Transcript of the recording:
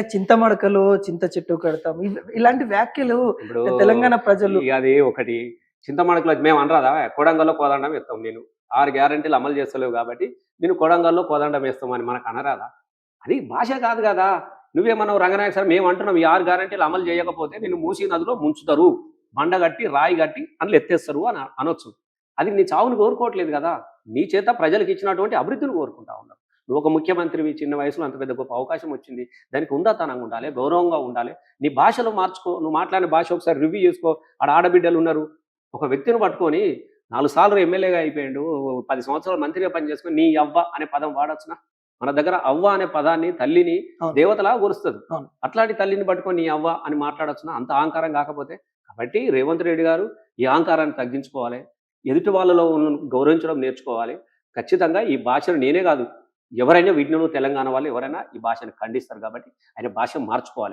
చింతమడకలో చింత చెట్టు కడతాం. ఇల్- ఇలాంటి వ్యాఖ్యలు తెలంగాణ ప్రజలు అది ఒకటి. చింతమడకలో మేము అనరాదా? కొడంగల్లో కోదండం వేస్తాం నేను. ఆరు గ్యారంటీలు అమలు చేస్తలేవు కాబట్టి నేను కొడంగల్లో కోదండం వేస్తామని మనకు అనరాదా? అది భాష కాదు కదా. నువ్వేమన్నావు రంగనాయక సార్ మేము అంటున్నాం ఈ ఆరు గ్యారంటీలు అమలు చేయకపోతే నేను మూసీ నదిలో ముంచుతారు. బండ కట్టి రాయి కట్టి అందులో ఎత్తేస్తారు అని అనొచ్చు. అది నీ చావును కోరుకోవట్లేదు కదా. నీ చేత ప్రజలకు ఇచ్చినటువంటి అభివృద్ధిని కోరుకుంటా ఉన్నావు నువ్వు ఒక ముఖ్యమంత్రివి చిన్న వయసులో అంత పెద్ద గొప్ప అవకాశం వచ్చింది. దానికి ఉందాతనంగా ఉండాలి గౌరవంగా ఉండాలి. నీ భాషలో మార్చుకో నువ్వు మాట్లాడిన భాష ఒకసారి రివ్యూ చేసుకో. ఆడ ఆడబిడ్డలు ఉన్నారు. ఒక వ్యక్తిని పట్టుకొని నాలుగు సార్లు ఎమ్మెల్యేగా అయిపోయాడు. పది సంవత్సరాలు మంత్రిగా పనిచేసుకొని నీ అవ్వ అనే పదం వాడొచ్చునా? మన దగ్గర అవ్వ అనే పదాన్ని తల్లిని. దేవతలా గురుస్తుంది. అవును. అట్లాంటి తల్లిని పట్టుకొని నీ అవ్వ అని మాట్లాడొచ్చునా? అంత అహంకారం కాకపోతే. కాబట్టి రేవంత్ రెడ్డి గారు ఈ అహంకారాన్ని తగ్గించుకోవాలి. ఎదుటి వాళ్ళలో ఉన్న గౌరవించడం నేర్చుకోవాలి. ఖచ్చితంగా ఈ భాషను నేనే కాదు ఎవరైనా వీటిలో తెలంగాణ వాళ్ళు ఎవరైనా ఈ భాషను ఖండిస్తారు కాబట్టి ఆయన భాష మార్చుకోవాలి.